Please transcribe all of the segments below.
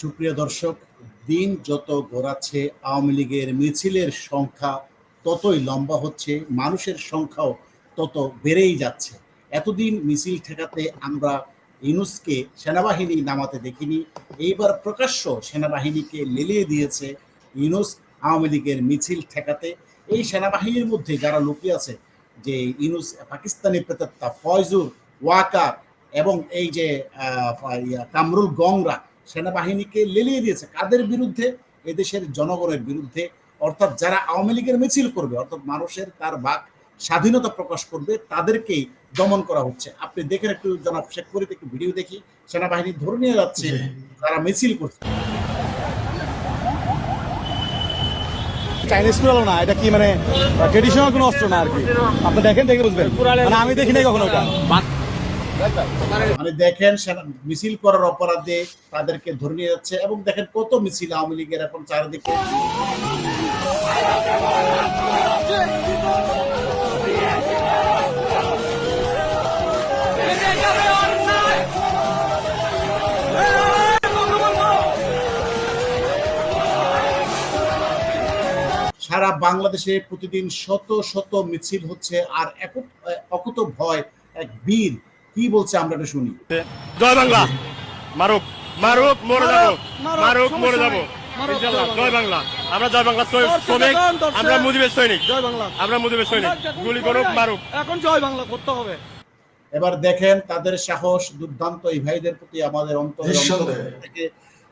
সুপ্রিয় দর্শক, দিন যত গড়াচ্ছে আওয়ামী লীগের মিছিলের সংখ্যা ততই লম্বা হচ্ছে, মানুষের সংখ্যাও তত বেড়েই যাচ্ছে। এতদিন মিছিল ঠেকাতে আমরা ইনুসকে সেনাবাহিনী নামাতে দেখিনি, এইবার প্রকাশ্য সেনাবাহিনীকে লেলিয়ে দিয়েছে ইনুস আওয়ামী লীগের মিছিল ঠেকাতে। এই সেনাবাহিনীর মধ্যে যারা লুকিয়ে আছে, যে ইনুস পাকিস্তানি প্রেতাত্মা ফয়জুর ওয়াকার এবং এই যে কামরুল গংরা সেনাবাহিনীকে লেলিয়ে দিয়েছে। কাদের বিরুদ্ধে? এদেশের জনগণের বিরুদ্ধে। অর্থাৎ যারা আওয়ামী লীগের মিছিল করবে অর্থাৎ মানুষের তার বাক স্বাধীনতা প্রকাশ করবে তাদেরকেই দমন করা হচ্ছে। আপনি দেখেন একটু জনাব শেখ ফরিদ একটু ভিডিও দেখি। সেনাবাহিনী ধরে নিয়ে যাচ্ছে। যারা মিছিল করছে। চাইনিজ কুড়ালো না এটা কি মানে ট্রেডিশনাল কোনো অস্ত্র না আর কি? আপনি দেখেন দেখে বুঝবেন। মানে আমি দেখি নাই কখনো ওটা মানে দেখেন মিছিল করার অপরাধে তাদেরকে ধরে নিয়ে যাচ্ছে এবং দেখেন কত মিছিল আওয়ামী লীগের এখন চারিদিকে। সারা বাংলাদেশে প্রতিদিন শত শত মিছিল হচ্ছে আর অকুত ভয় এক বীর কি বলছে আমরা এটা শুনি? জয় বাংলা। মারুক মারুক মরে যাব। মারুক, মরে যাব। জয় বাংলা। আমরা জয় বাংলা শ্রমিক। আমরা মুজিবের সৈনিক। জয় বাংলা। আমরা মুজিবের সৈনিক। গুলি করুক মারুক। এখন জয় বাংলা করতে হবে। এবার দেখেন তাদের সাহস দুর্দান্ত এই ভাইদের প্রতি আমাদের অন্তর। থেকে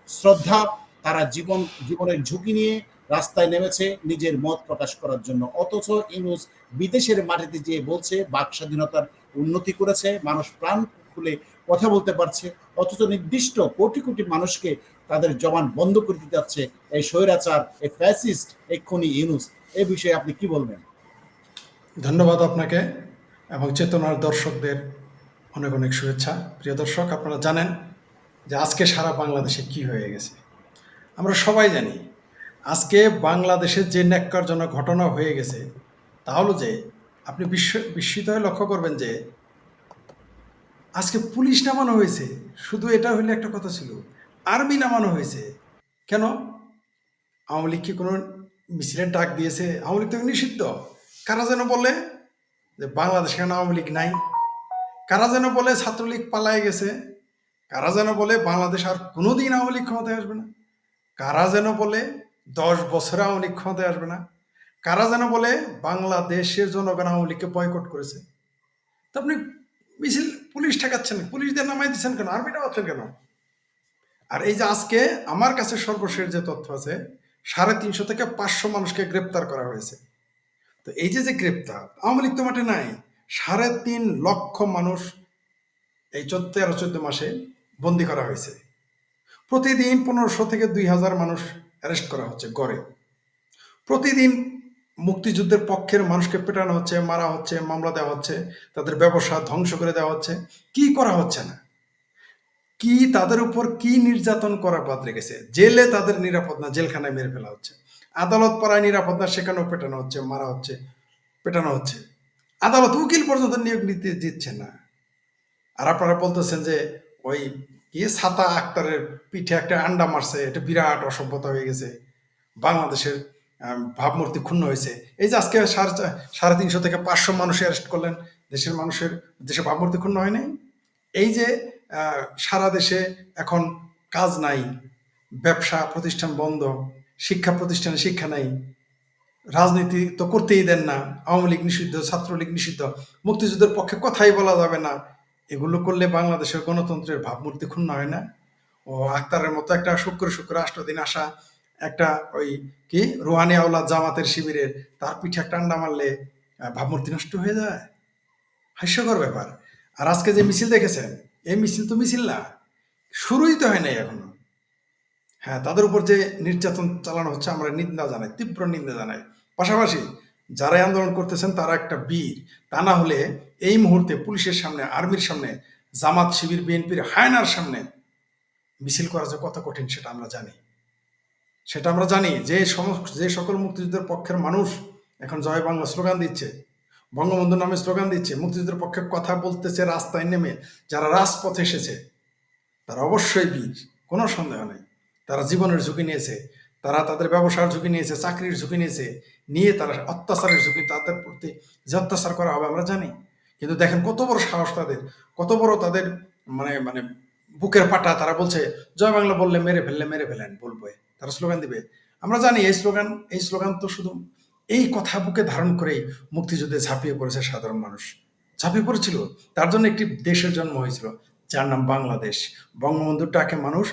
শ্রদ্ধা তারা জীবন জীবনের ঝুঁকি নিয়ে রাস্তায় নেমেছে নিজের মত প্রকাশ করার জন্য। অথচ ইনুস বিদেশের মাটিতে যে বলছে বাক স্বাধীনতার উন্নতি করেছে, মানুষ প্রাণ খুলে কথা বলতে পারছে, অথচ নির্দিষ্ট কোটি কোটি মানুষকে তাদের জবান বন্ধ করে দিতে যাচ্ছে এই স্বৈরাচার, এই ফ্যাসিস্ট খনি ইনুস এ বিষয়ে আপনি কি বলবেন? ধন্যবাদ আপনাকে এবং চেতনার দর্শকদের অনেক অনেক শুভেচ্ছা। প্রিয় দর্শক, আপনারা জানেন যে আজকে সারা বাংলাদেশে কি হয়ে গেছে। আমরা সবাই জানি, আজকে বাংলাদেশের যে ন্যাক্কারজনক ঘটনা হয়ে গেছে, তা হলো যে আপনি বিশ্ব বিস্মিত হয়ে লক্ষ্য করবেন যে আজকে পুলিশ নামানো হয়েছে। শুধু এটা হইলে একটা কথা ছিল, আর্মি নামানো হয়েছে। কেন? আওয়ামী লীগ কি কোনো মিছিলের ডাক দিয়েছে? আওয়ামী লীগ তো নিষিদ্ধ। কারা যেন বলে যে বাংলাদেশে কেন আওয়ামী লীগ নাই? কারা যেন বলে ছাত্রলীগ পালায় গেছে? কারা যেন বলে বাংলাদেশ আর কোনোদিন আওয়ামী লীগ ক্ষমতায় আসবে না? কারা যেন বলে দশ বছরে আওয়ামী লীগ ক্ষমতায় আসবে না? কারা যেন বলে, বাংলাদেশের জনগণ আওয়ামী লীগকে বয়কট করেছে। তো আপনি মিছিল, পুলিশ ঠেকাচ্ছেন পুলিশদের নামাই দিচ্ছেন কেন? আর্মি নামাচ্ছেন কেন? আর এই যে আজকে আমার কাছে সর্বশেষ যে তথ্য আছে, সাড়ে তিনশো থেকে পাঁচশো মানুষকে গ্রেপ্তার করা হয়েছে। তো এই যে যে গ্রেপ্তার, আওয়ামী লীগ তো মাঠে নাই। সাড়ে তিন লক্ষ মানুষ এই চোদ্দ তেরো চোদ্দ মাসে বন্দি করা হয়েছে। প্রতিদিন পনেরোশো থেকে দুই হাজার মানুষ অ্যারেস্ট করা হচ্ছে গড়ে। প্রতিদিন মুক্তিযুদ্ধের পক্ষের মানুষকে পেটানো হচ্ছে, মারা হচ্ছে, মামলা দেওয়া হচ্ছে, তাদের ব্যবসা ধ্বংস করে দেওয়া হচ্ছে। কি করা হচ্ছে না? কি তাদের উপর কি নির্যাতন করা বাদ রেখেছে? জেলে তাদের নিরাপদ না, জেলখানায় মেরে ফেলা হচ্ছে। আদালত পাড়ায় নিরাপদ না, সেখানেও পেটানো হচ্ছে, মারা হচ্ছে, পেটানো হচ্ছে। আদালত উকিল পর্যন্ত নিয়োগ নিতে দিচ্ছে না। আর আপনারা বলতেছেন যে ওই কি ছাতা আক্তারের পিঠে একটা আন্ডা মারছে, এটা বিরাট অসভ্যতা হয়ে গেছে। বাংলাদেশের ভাবমূর্তি ক্ষুণ্ণ হয়েছে। এই যে আজকে সাড়ে তিনশো থেকে পাঁচশো মানুষ অ্যারেস্ট করলেন, দেশের মানুষের দেশে ভাবমূর্তি ক্ষুণ্ণ হয় নাই এই যে সারা দেশে এখন কাজ নাই, ব্যবসা প্রতিষ্ঠান বন্ধ, শিক্ষা প্রতিষ্ঠানে শিক্ষা নাই, রাজনীতি তো করতেই দেন না, আওয়ামী লীগ নিষিদ্ধ, ছাত্রলীগ নিষিদ্ধ, মুক্তিযুদ্ধের পক্ষে কথাই বলা যাবে না। এগুলো করলে বাংলাদেশের গণতন্ত্রের ভাবমূর্তি ক্ষুণ্ণ হয় না। ও আক্তারের মতো একটা শুক্র শুক্র আষ্টদিন আসা একটা ওই কি রুহানি আওলাদ জামাতের শিবিরের তার পিঠে একটা আন্ডা মারলে ভাবমূর্তি নষ্ট হয়ে যায়। হাস্যকর ব্যাপার। আর আজকে যে মিছিল দেখেছেন, এই মিছিল তো মিছিল না, শুরুই তো হয় নাই এখনও। হ্যাঁ তাদের উপর যে নির্যাতন চালানো হচ্ছে, আমরা নিন্দা জানাই, তীব্র নিন্দা জানাই। পাশাপাশি যারাই আন্দোলন করতেছেন, তারা একটা বীর। তা না হলে এই মুহূর্তে পুলিশের সামনে, আর্মির সামনে, জামাত শিবির, বিএনপির হায়নার সামনে মিছিল করা যে কত কঠিন সেটা আমরা জানি। সেটা আমরা জানি যে যে সকল মুক্তিযুদ্ধের পক্ষের মানুষ এখন জয় বাংলা স্লোগান দিচ্ছে। বঙ্গবন্ধু নামে স্লোগান দিচ্ছে, মুক্তিযুদ্ধের পক্ষে কথা বলতেছে, রাস্তায় নেমে, যারা রাজপথে এসেছে, তারা অবশ্যই বীর, কোনো সন্দেহ নেই। তারা জীবনের ঝুঁকি নিয়েছে, তারা তাদের ব্যবসার ঝুঁকি নিয়েছে, চাকরির ঝুঁকি নিয়েছে, নিয়ে তারা অত্যাচারের ঝুঁকি, তাদের প্রতি যে অত্যাচার করা হবে আমরা জানি। কিন্তু দেখেন কত বড় সাহস তাদের, কত বড় তাদের মানে মানে বুকের পাটা তারা বলছে, জয় বাংলা বললে মেরে ফেললে, মেরে ফেলেন বলব তারা স্লোগান দিবে। আমরা জানি এই স্লোগান এই স্লোগান তো শুধু এই কথা বুকে ধারণ করেই মুক্তিযুদ্ধে ঝাঁপিয়ে পড়েছে সাধারণ মানুষ। ঝাঁপিয়ে পড়েছিল, তার জন্য একটি দেশের জন্ম হয়েছিল, যার নাম বাংলাদেশ। বঙ্গবন্ধুর ডাকে মানুষ,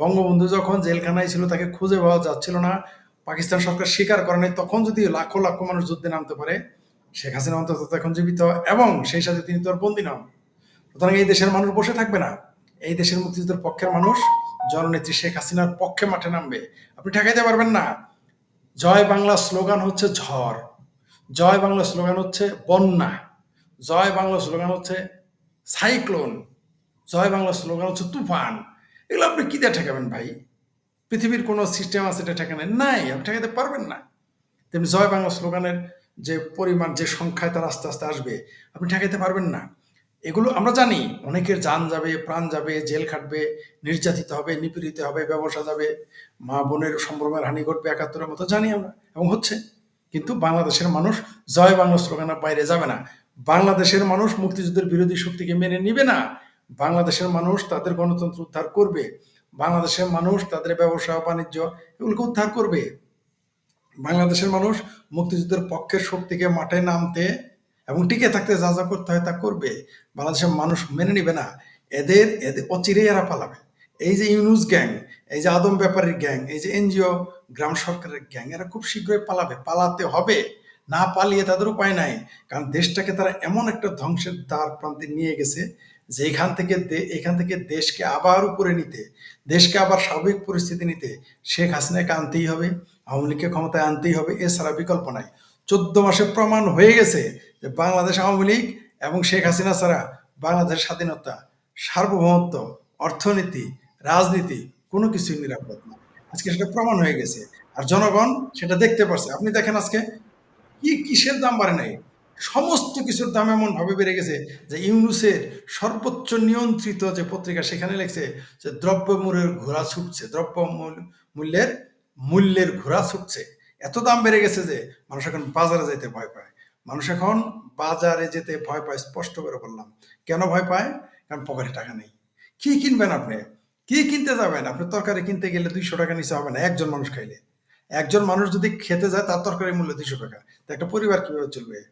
বঙ্গবন্ধু যখন জেলখানায় ছিল, তাকে খুঁজে পাওয়া যাচ্ছিল না। পাকিস্তান সরকার স্বীকার করে নাই, তখন যদি লাখো লাখো মানুষ যুদ্ধে নামতে পারে, শেখ হাসিনা অন্তত এখন জীবিত, এবং সেই সাথে তিনি তো আর বন্দী নন। সুতরাং এই দেশের মানুষ বসে থাকবে না। এই দেশের মুক্তিযুদ্ধের পক্ষের মানুষ, জননেত্রী শেখ হাসিনার পক্ষে মাঠে নামবে। আপনি ঠেকাইতে পারবেন না। জয় বাংলা স্লোগান হচ্ছে ঝড়। জয় বাংলা স্লোগান হচ্ছে বন্যা। জয় বাংলা স্লোগান হচ্ছে সাইক্লোন। জয় বাংলা স্লোগান হচ্ছে তুফান। এগুলো আপনি কি দিয়ে ঠেকাবেন ভাই? পৃথিবীর কোনো সিস্টেম আছে এটা ঠেকানোর? নাই, আপনি ঠেকাতে পারবেন না। তেমনি জয় বাংলা স্লোগানের যে পরিমাণ, যে সংখ্যায় তার আস্তে আস্তে আসবে, আপনি ঠেকাইতে পারবেন না। এগুলো আমরা জানি। অনেকের যান যাবে, প্রাণ যাবে, জেল খাটবে, নির্যাতিত হবে, নিপীড়িত হবে, ব্যবসা যাবে, মা বোনের সম্ভ্রমের হানি ঘটবে একাত্তরের মতো জানি আমরা, এবং হচ্ছে। কিন্তু বাংলাদেশের মানুষ জয় বাংলা স্লোগানের বাইরে যাবে না। বাংলাদেশের মানুষ মুক্তিযুদ্ধের বিরোধী শক্তিকে মেনে নিবে না। বাংলাদেশের মানুষ তাদের গণতন্ত্র উদ্ধার করবে। বাংলাদেশের মানুষ তাদের ব্যবসা বাণিজ্য এগুলোকে উদ্ধার করবে। বাংলাদেশের মানুষ মুক্তিযুদ্ধের পক্ষের শক্তিকে মাঠে নামতে এবং টিকে থাকতে যা যা করতে হয় তা করবে, বাংলাদেশের মানুষ মেনে নিবে না। এদের এদের অচিরেই এরা পালাবে। এই যে ইউনুস গ্যাং, এই যে আদম ব্যাপারীর গ্যাং, এই যে এনজিও, গ্রাম সরকারের গ্যাং, এরা খুব শীঘ্রই পালাবে, পালাতে হবে। না পালিয়ে তাদের উপায় নাই, কারণ দেশটাকে তারা এমন একটা ধ্বংসের দ্বার প্রান্তে নিয়ে গেছে, যে এখান থেকে এখান থেকে দেশকে আবার উপরে নিতে, দেশকে আবার স্বাভাবিক পরিস্থিতি নিতে শেখ হাসিনাকে আনতেই হবে, আওয়ামী লীগকে ক্ষমতায় আনতেই হবে এছাড়া বিকল্প নাই। চোদ্দ মাসে প্রমাণ হয়ে গেছে যে বাংলাদেশ আওয়ামী লীগ এবং শেখ হাসিনা ছাড়া বাংলাদেশের স্বাধীনতা, সার্বভৌমত্ব, অর্থনীতি, রাজনীতি কোনো কিছুই নিরাপদ না। আজকে সেটা প্রমাণ হয়ে গেছে। আর জনগণ সেটা দেখতে পারছে। আপনি দেখেন আজকে কি কিসের দাম বাড়ে নাই? সমস্ত কিছুর দাম এমন ভাবে বেড়ে গেছে যে ইউনুসের সর্বোচ্চ নিয়ন্ত্রিত যে পত্রিকা সেখানে লেখছে যে দ্রব্যমূল্যের ঘোড়া ছুটছে দ্রব্য মূল্যের মূল্যের ঘোড়া ছুটছে। এত দাম বেড়ে গেছে যে মানুষ এখন বাজারে যেতে ভয় পায়। মানুষ এখন বাজারে যেতে ভয় পায়, স্পষ্ট করে বললাম। কেন ভয় পায়? কারণ পকেটে টাকা নেই। কি কিনবেন আপনি? কি কিনতে যাবেন? আপনি তরকারি কিনতে গেলে দুইশো টাকা নিচে হবে না, একজন মানুষ খাইলে। একজন মানুষ যদি খেতে যায়, তার তরকারি মূল্য দুইশো টাকা। তো একটা পরিবার কীভাবে চলবে?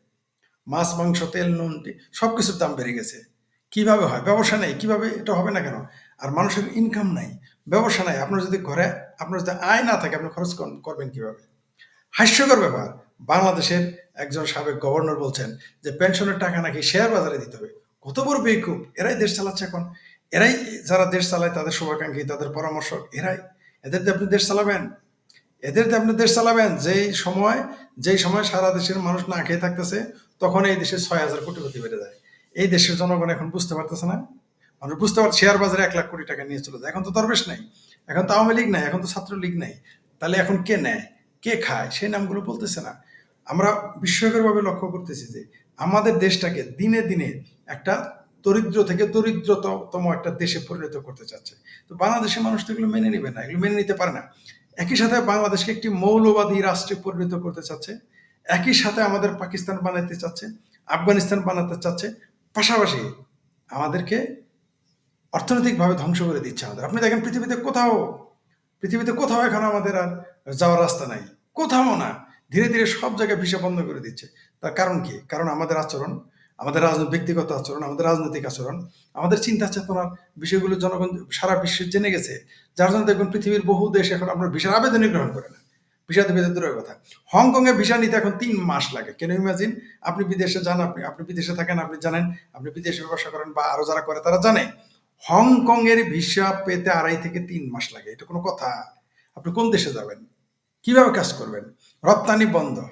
মাছ, মাংস, তেল, নুন, টি- সবকিছুর দাম বেড়ে গেছে। কীভাবে হয়? ব্যবসা নেই। কীভাবে এটা হবে না কেন? আর মানুষের ইনকাম নাই। ব্যবসা নাই। আপনার যদি ঘরে, আপনার যদি আয় না থাকে, আপনি খরচ কর- করবেন কীভাবে? হাস্যকর ব্যাপার, বাংলাদেশের একজন সাবেক গভর্নর বলছেন যে পেনশনের টাকা নাকি শেয়ার বাজারে দিতে হবে। কত বড় বেকুব, এরাই দেশ চালাচ্ছে এখন। এরাই যারা দেশ চালায় তাদের শুভাকাঙ্ক্ষী, তাদের পরামর্শক এরাই। এদের আপনি দেশ চালাবেন। এদের আপনি দেশ চালাবেন। যেই সময় যেই সময় সারা দেশের মানুষ না খেয়ে থাকতেছে, তখন এই দেশে ছয় হাজার কোটিপতি বেড়ে যায়। এই দেশের জনগণ এখন বুঝতে পারতেছে না। মানুষ বুঝতে পারছে শেয়ার বাজারে এক লাখ কোটি টাকা নিয়ে চলে যায়। এখন তো দরবেশ নাই। এখন তো আওয়ামী লীগ নাই, এখন তো ছাত্রলীগ নাই। তাহলে এখন কে নেয়? কে খায় সেই নামগুলো বলতেছে না। আমরা বিস্ময়করভাবে লক্ষ্য করতেছি যে আমাদের দেশটাকে দিনে দিনে একটা দরিদ্র থেকে দরিদ্রতম একটা দেশে পরিণত করতে চাচ্ছে। তো বাংলাদেশের মানুষ তো এগুলো মেনে নেবে না, এগুলো মেনে নিতে পারে না। একই সাথে বাংলাদেশকে একটি মৌলবাদী রাষ্ট্রে পরিণত করতে চাচ্ছে, একই সাথে আমাদের পাকিস্তান বানাতে চাচ্ছে, আফগানিস্তান বানাতে চাচ্ছে, পাশাপাশি আমাদেরকে অর্থনৈতিকভাবে ধ্বংস করে দিচ্ছে আমাদের। আপনি দেখেন পৃথিবীতে কোথাও পৃথিবীতে কোথাও এখন আমাদের আর যাওয়ার রাস্তা নাই। কোথাও না। ধীরে ধীরে সব জায়গায় ভিসা বন্ধ করে দিচ্ছে। তার কারণ কি? কারণ আমাদের আচরণ, আমাদের রাজনৈতিক ব্যক্তিগত আচরণ, আমাদের রাজনৈতিক আচরণ, আমাদের চিন্তা চেতনার বিষয়গুলো জনগণ সারা বিশ্বে জেনে গেছে। যার জন্য দেখবেন পৃথিবীর বহু দেশ এখন আমরা ভিসার আবেদনই গ্রহণ করে না। ভিসা দেবে দূরের কথা। হংকং এ ভিসা নিতে এখন তিন মাস লাগে। কেন ইমাজিন আপনি বিদেশে যান, আপনি আপনি বিদেশে থাকেন, আপনি জানেন, আপনি বিদেশে ব্যবসা করেন বা আরও যারা করে তারা জানে। হংকং এর ভিসা পেতে আড়াই থেকে তিন মাস লাগে, এটা কোনো কথা। আপনি কোন দেশে যাবেন? কীভাবে কাজ করবেন? রপ্তানি বন্ধ।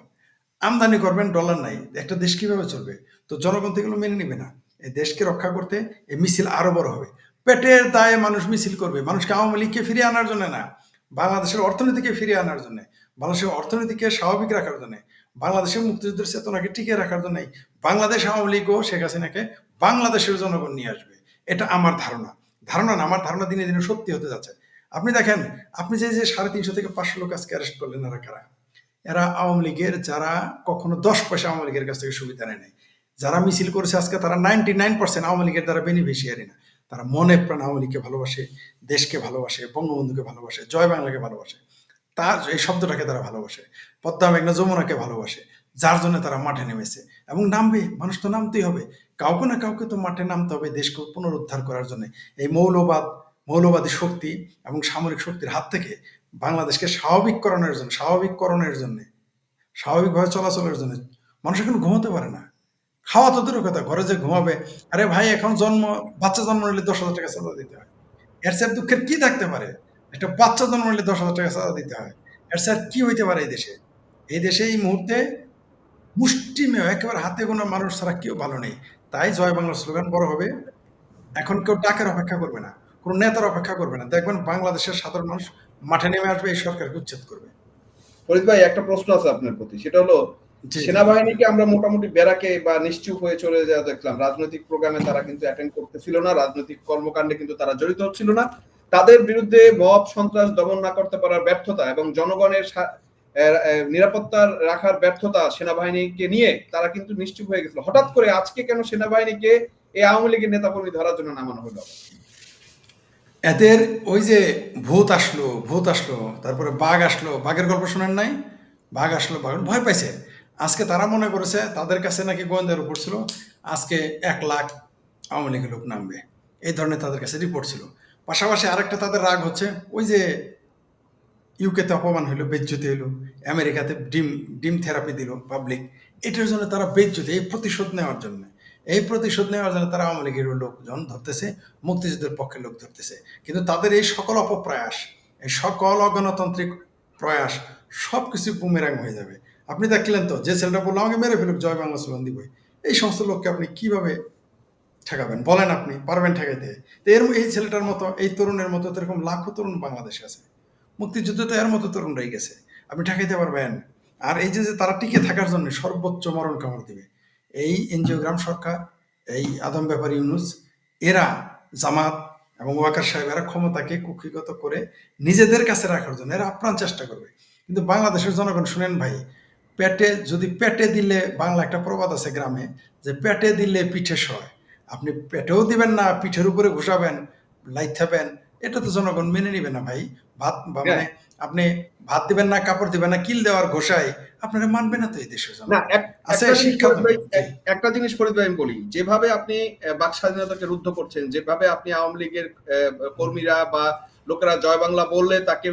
আমদানি করবেন, ডলার নাই। একটা দেশ কীভাবে চলবে? তো জনগণ তো মেনে নেবে না। এই দেশকে রক্ষা করতে এই মিছিল আরও বড় হবে। পেটের দায়ে মানুষ মিছিল করবে। মানুষকে আওয়ামী লীগকে ফিরিয়ে আনার জন্য না। বাংলাদেশের অর্থনীতিকে ফিরিয়ে আনার জন্য। বাংলাদেশের অর্থনীতিকে স্বাভাবিক রাখার জন্য। বাংলাদেশের মুক্তিযুদ্ধের চেতনাকে টিকিয়ে রাখার জন্য। বাংলাদেশ আওয়ামী লীগ ও শেখ হাসিনাকে বাংলাদেশের জনগণ নিয়ে আসবে। এটা আমার ধারণা। ধারণা না, আমার ধারণা দিনে দিনে সত্যি হতে যাচ্ছে। আপনি দেখেন, আপনি যে যে সাড়ে তিনশো থেকে পাঁচশো লোক আজকে অ্যারেস্ট করলেন, এরা কারা? এরা আওয়ামী লীগের, যারা কখনো দশ পয়সা আওয়ামী লীগের কাছ থেকে সুবিধা নেয় নাই। যারা মিছিল করেছে আজকে, তারা নাইনটি নাইন পার্সেন্ট আওয়ামী লীগের দ্বারা বেনিফিশিয়ারি না। তারা মনে প্রাণ আওয়ামী লীগকে ভালোবাসে, দেশকে ভালোবাসে, বঙ্গবন্ধুকে ভালোবাসে, জয় বাংলাকে ভালোবাসে। তার, এই শব্দটাকে তারা ভালোবাসে। পদ্মা মেঘনা যমুনাকে ভালোবাসে। যার জন্য তারা মাঠে নেমেছে। এবং নামবে, মানুষ তো নামতেই হবে। কাউকে না কাউকে তো মাঠে নামতে হবে দেশকে পুনরুদ্ধার করার জন্য। এই মৌলবাদ, মৌলবাদী শক্তি এবং সামরিক শক্তির হাত থেকে বাংলাদেশকে স্বাভাবিককরণের জন্য স্বাভাবিককরণের জন্য, স্বাভাবিকভাবে চলাচলের জন্য মানুষ এখন ঘুমাতে পারে না। খাওয়া তো দূরের কথা, ঘরে যে ঘুমাবে, আরে ভাই, এখন জন্ম, বাচ্চা জন্ম নিলে দশ হাজার টাকা চাঁদা দিতে হয়। এর স্যার দুঃখের কি থাকতে পারে? একটা বাচ্চা জন্ম নিলে দশ হাজার টাকা চাঁদা দিতে হয়। এর স্যার কি হইতে পারে এই দেশে? এই দেশে এই মুহূর্তে মুষ্টিমেয় একেবারে হাতে গোনা মানুষ ছাড়া কেউ ভালো নেই। তাই জয় বাংলা স্লোগান বড় হবে। এখন কেউ ডাকের অপেক্ষা করবে না কোনো নেতার অপেক্ষা করবে না। দেখবেন বাংলাদেশের সাধারণ মানুষ মাঠে নেমে আসবে এই সরকারকে উচ্ছেদ করবে। ফরিদ ভাই একটা প্রশ্ন আছে আপনার প্রতি। সেটা হলো সেনাবাহিনীকে আমরা মোটামুটি বেড়াকে বা নিশ্চুপ হয়ে চলে যাওয়া দেখলাম। রাজনৈতিক প্রোগ্রামে তারা কিন্তু অ্যাটেন্ড করতেছিল না রাজনৈতিক কর্মকাণ্ডে কিন্তু তারা জড়িত হচ্ছিল না। তাদের বিরুদ্ধে মব সন্ত্রাস দমন না করতে পারার ব্যর্থতা এবং জনগণের সা- এর, এর, নিরাপত্তা রাখার ব্যর্থতা সেনাবাহিনীকে নিয়ে তারা কিন্তু নিশ্চুপ হয়ে গেছিল। হঠাৎ করে আজকে কেন সেনাবাহিনীকে এই আওয়ামী লীগের নেতাকর্মী ধরার জন্য নামানো হলো? এদের ওই যে ভূত আসলো ভূত আসলো তারপরে বাঘ আসলো বাঘের গল্প শোনেন নাই? বাঘ আসলো বাঘ ভয় পাইছে। আজকে তারা মনে করেছে তাদের কাছে নাকি গোয়েন্দার উপর ছিল আজকে এক লাখ আওয়ামী লীগের লোক নামবে। এই ধরনের তাদের কাছে রিপোর্ট ছিল। পাশাপাশি আরেকটা তাদের রাগ হচ্ছে ওই যে ইউকেতে অপমান হইল, বেজ্জতি হইল, আমেরিকাতে ডিম ডিম থেরাপি দিল পাবলিক এটার জন্য তারা বেজ্জতি, এই প্রতিশোধ নেওয়ার জন্য। এই প্রতিশোধ নেওয়ার জন্য তারা আওয়ামী লীগের লোকজন ধরতেছে, মুক্তিযুদ্ধের পক্ষের লোক ধরতেছে। কিন্তু তাদের এই সকল অপপ্রয়াস, এই সকল অগণতান্ত্রিক প্রয়াস সব কিছু বুমেরাং হয়ে যাবে। আপনি দেখলেন তো, যে ছেলেটা বলল, আমাকে মেরে ফেলুক, জয় বাংলা স্লোগান দিবই এই সমস্ত লোককে আপনি কীভাবে ঠেকাবেন? বলেন আপনি, পারবেন ঠেকাইতে? তো এর এই ছেলেটার মতো, এই তরুণের মতো এরকম লাখো তরুণ বাংলাদেশে আছে। মুক্তিযুদ্ধ তো এর মতো তরুণ রয়ে গেছে। আপনি ঠেকাইতে পারবেন। আর এই যে তারা টিকে থাকার জন্য সর্বোচ্চ মরণ কামড় দিবে, এই এনজিওগ্রাম সরকার, এই আদম ব্যাপারী ইউনুস, এরা জামাত এবং ওয়াকার সাহেব, এরা ক্ষমতাকে কুক্ষিগত করে নিজেদের কাছে রাখার জন্য এরা আপ্রাণ চেষ্টা করবে। কিন্তু বাংলাদেশের জনগণ, শুনেন ভাই, পেটে, যদি পেটে দিলে বাংলা একটা প্রবাদ আছে গ্রামে, যে পেটে দিলে পিঠে সয়। আপনি পেটেও দিবেন না, পিঠের উপরে ঘুষাবেন লাইথাবেন এটা তো জনগণ মেনে নিবে না ভাই। ভাত মানে আপনি ভাত দিবেন না কাপড় দিবেন না কিল দেওয়ার ঘোষায় আপনারা মানবে না তো এই দেশের না একটা জিনিস ফরিদ ভাই, একটা জিনিস ফরিদ ভাই আমি বলি যেভাবে আপনি বাক স্বাধীনতাকে রুদ্ধ করছেন যেভাবে আপনি আওয়ামী লীগের কর্মীরা বা লোকেরা জয় বাংলা বললে তাকে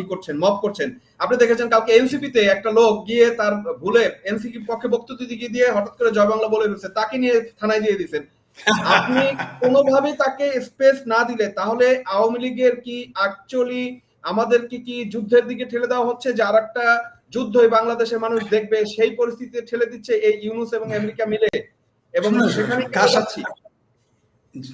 ই করছেন মব করছেন। আপনি দেখেছেন কালকে এনসিপি তে একটা লোক গিয়ে তার ভুলে এনসিপি পক্ষে বক্তব্য দিতে দিয়ে হঠাৎ করে জয় বাংলা বলে ফেলছে তাকে নিয়ে থানায় দিয়ে দিয়েছেন। আপনি কোনোভাবে তাকে স্পেস না দিলে তাহলে আওয়ামী লীগের কি অ্যাকচুয়ালি আমাদেরকে কি যুদ্ধের দিকে ঠেলে দেওয়া হচ্ছে? যে আর একটা যুদ্ধই বাংলাদেশের মানুষ দেখবে সেই পরিস্থিতিতে ঠেলে দিচ্ছে এই ইউনুস এবং আমেরিকা মিলে। এবং সেখানে কার সাথে-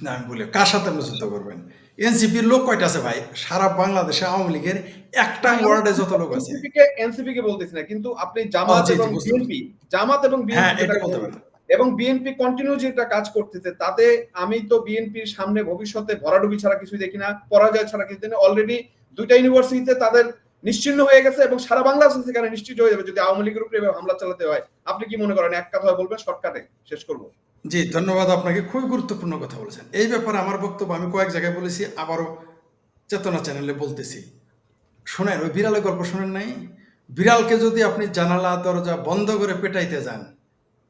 না আমি বলি কার সাথে আপনি যুদ্ধ করবেন? এনসিপির লোক কয়টা আছে ভাই? সারা বাংলাদেশে আওয়ামী লীগের একটা ওয়ার্ডে যত লোক আছে। এনসিপি কে এনসিপি কে বলতেছি না কিন্তু আপনি জামাত এবং বিএনপি জামাত এবং হ্যাঁ বিএনপি এটা বলতে পারেন এবং বিএনপি কন্টিনিউ যেটা কাজ করতেছে, তাতে আমি তো বিএনপির সামনে ভবিষ্যতে ভরাডুবি ছাড়া কিছুই দেখি না, পরাজয় ছাড়া কিছু দেখি অলরেডি দুইটা ইউনিভার্সিটিতে তাদের নিশ্চিন্ন হয়ে গেছে এবং সারা বাংলাদেশ সেখানে নিশ্চিত হয়ে যাবে যদি আওয়ামী লীগের উপরে হামলা চালাতে হয়। আপনি কি মনে করেন, এক কথা বলবেন, শর্টকাটে শেষ করব? জি, ধন্যবাদ আপনাকে, খুবই গুরুত্বপূর্ণ কথা বলেছেন। এই ব্যাপারে আমার বক্তব্য আমি কয়েক জায়গায় বলেছি, আবারও চেতনা চ্যানেলে বলতেছি। শোনেন, ওই বিড়ালের গল্প শোনেন নাই? বিড়ালকে যদি আপনি জানালা দরজা বন্ধ করে পেটাইতে যান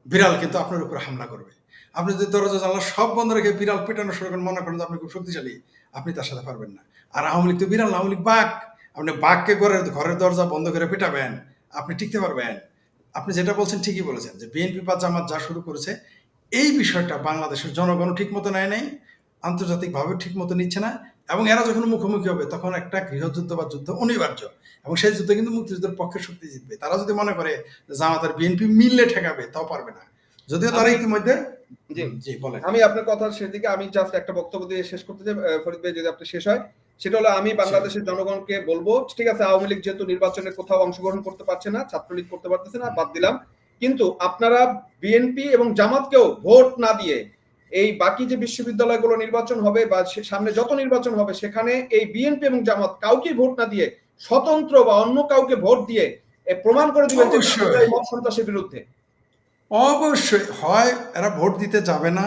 বিড়াল কিন্তু আপনার উপর হামলা করবে। আপনি যদি দরজা জানলা সব বন্ধ রেখে বিড়াল পেটানো শুরু করেন মনে করেন আপনি খুব শক্তিশালী, আপনি তার সাথে পারবেন না। আর আওয়ামী লীগ তো বিড়াল আওয়ামী লীগ বাঘ। আপনি বাঘকে ঘরের ঘরের দরজা বন্ধ করে পেটাবেন, আপনি টিকতে পারবেন। আপনি যেটা বলছেন ঠিকই বলেছেন যে বিএনপি বা জামাত যা শুরু করেছে, এই বিষয়টা বাংলাদেশের জনগণ ঠিক মতো নেয় নাই, আন্তর্জাতিকভাবে ঠিক মতো নিচ্ছে না এবং এরা যখন মুখোমুখি হবে তখন একটা গৃহযুদ্ধ বা যুদ্ধ অনিবার্য। এবং সেই যুদ্ধে কিন্তু মুক্তিযুদ্ধের পক্ষে শক্তি জিতবে। তারা যদি মনে করে যে জামাত আর বিএনপি মিললে ঠেকাবে তাও পারবে না। যদিও তারা ইতিমধ্যে জি। বলেন। আমি আপনার কথা শেষ দিকে আমি জাস্ট একটা বক্তব্য দিয়ে শেষ করতে চাই। ফরিদ ভাই যদি আপনি শেষ হয় সেটা হলো আমি বাংলাদেশের জনগণকে বলব ঠিক আছে আওয়ামী লীগ যেহেতু নির্বাচনে কোথাও অংশগ্রহণ করতে পারছে না ছাত্রলীগ করতে পারতেছে না বাদ দিলাম। কিন্তু আপনারা বিএনপি এবং জামাতকেও ভোট না দিয়ে এই বাকি যে বিশ্ববিদ্যালয়গুলো নির্বাচন হবে বা সামনে যত নির্বাচন হবে সেখানে এই বিএনপি এবং জামাত কাউকে ভোট না দিয়ে স্বতন্ত্র বা অন্য কাউকে ভোট দিয়ে প্রমাণ করে দিবেন যে মত সন্ত্রাসের বিরুদ্ধে। অবশ্যই। হয় এরা ভোট দিতে যাবে না।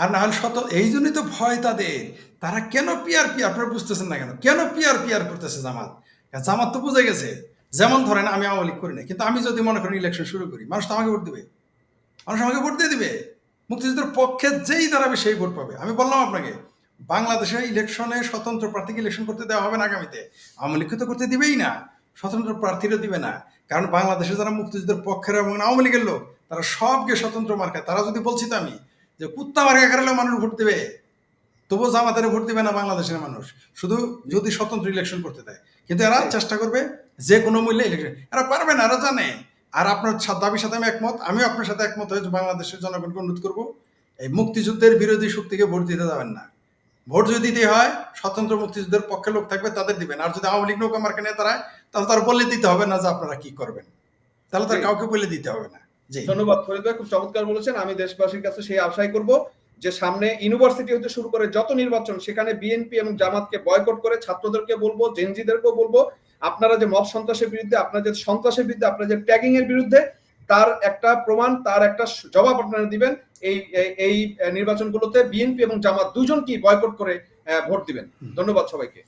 আর না শত এই জন্যই তো ভয় তাদের। তারা কেন পিয়ার পিয়ার আপনারা বুঝতেছেন না কেন? কেন পিয়ার পিয়ার করতেছে জামাত? জামাত তো বুঝে গেছে। যেমন ধরেন আমি আওয়ামী লীগ করি না কিন্তু আমি যদি মনে করেন ইলেকশন শুরু করি মানুষ তো আমাকে ভোট দিবে। মানুষ আমাকে ভোট দিয়ে দিবে। মুক্তিযুদ্ধের পক্ষে যেই দাঁড়াবে সেই ভোট পাবে। আমি বললাম আপনাকে, বাংলাদেশে ইলেকশনে স্বতন্ত্র প্রার্থীকে ইলেকশন করতে দেওয়া হবে না আগামীতে। আওয়ামী লীগকে তো করতে দিবেই না, স্বতন্ত্র প্রার্থীরও দিবে না। কারণ বাংলাদেশে যারা মুক্তিযুদ্ধের পক্ষের এবং আওয়ামী লীগের লোক, তারা সবকে স্বতন্ত্র মার্কা তারা যদি বলছি তো আমি যে, কুত্তা মার্কা কারালেও মানুষ ভোট দেবে, তবুও জামাতের ভোট দিবে না বাংলাদেশের মানুষ। শুধু যদি স্বতন্ত্র ইলেকশন করতে দেয়। কিন্তু এরা চেষ্টা করবে যে কোনো মূল্যে ইলেকশন এরা পারবে না, এরা জানে। আর আপনার দাবির সাথে আমি একমত। আমিও আপনার সাথে একমত হয়ে বাংলাদেশের জনগণকে অনুরোধ করব এই মুক্তিযুদ্ধের বিরোধী শক্তিকে ভোট দিতে যাবেন না। ভোট যদি দিতে হয় স্বতন্ত্র মুক্তিযুদ্ধের পক্ষে লোক থাকবে তাদের দিবেন। আর যদি আওয়ামী লীগ নৌকা মার্কা নিয়ে তারা তাহলে তার বলে দিতে হবে না যে আপনারা কি করবেন। তাহলে তার কাউকে বলে দিতে হবে না। ধন্যবাদ ফরিদ ভাই খুব চমৎকার বলেছেন। আমি দেশবাসীর কাছে সেই আশাই করব যে সামনে ইউনিভার্সিটি হতে শুরু করে যত নির্বাচন সেখানে বিএনপি এবং জামাতকে বয়কট করে ছাত্রদেরকে বলব জেনজিদেরকেও বলব আপনারা যে মব সন্ত্রাসের বিরুদ্ধে আপনার যে সন্ত্রাসের বিরুদ্ধে আপনারা যে ট্যাগিং এর বিরুদ্ধে তার একটা প্রমাণ তার একটা জবাব আপনারা দিবেন। এই এই- নির্বাচনগুলোতে বিএনপি এবং জামাত দুজনকেই বয়কট করে আহ, ভোট দিবেন। ধন্যবাদ সবাইকে।